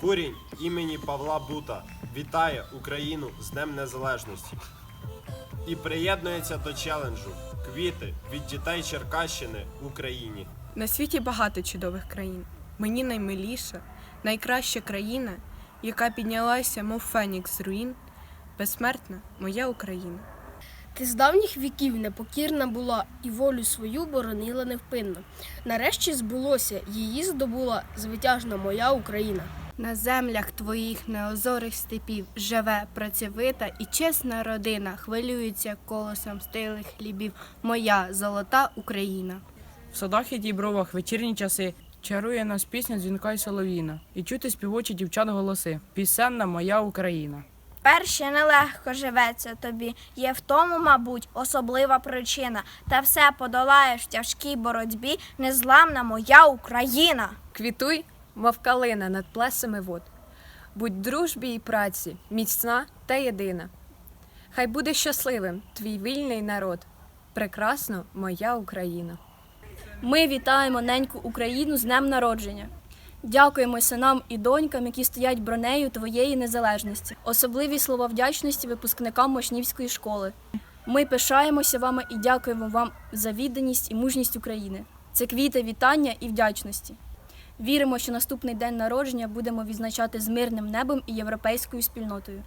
Курінь імені Павла Бута вітає Україну з Днем Незалежності і приєднується до челенджу Квіти від дітей Черкащини в Україні. На світі багато чудових країн. Мені наймиліша, найкраща країна, яка піднялася, мов фенікс з руїн, безсмертна моя Україна. Ти з давніх віків непокірна була і волю свою боронила невпинно. Нарешті збулося, її здобула звитяжна моя Україна. На землях твоїх неозорих степів живе працьовита і чесна родина, хвилюється колосом стилих хлібів. Моя золота Україна. В садах і дібровах вечірні часи чарує нас пісня дзвінка й соловіна, і чути співочі дівчат голоси. Пісенна моя Україна. Перше нелегко живеться тобі, є в тому, мабуть, особлива причина. Та все подолаєш в тяжкій боротьбі, незламна моя Україна. Квітуй, мов калина над плесами вод. Будь дружбі й праці, міцна та єдина. Хай буде щасливим твій вільний народ. Прекрасно, моя Україна. Ми вітаємо неньку Україну з днем народження. Дякуємо синам і донькам, які стоять бронею твоєї незалежності. Особливі слова вдячності випускникам Мошнівської школи. Ми пишаємося вами і дякуємо вам за відданість і мужність України. Це квіти вітання і вдячності. Віримо, що наступний день народження будемо відзначати з мирним небом і європейською спільнотою.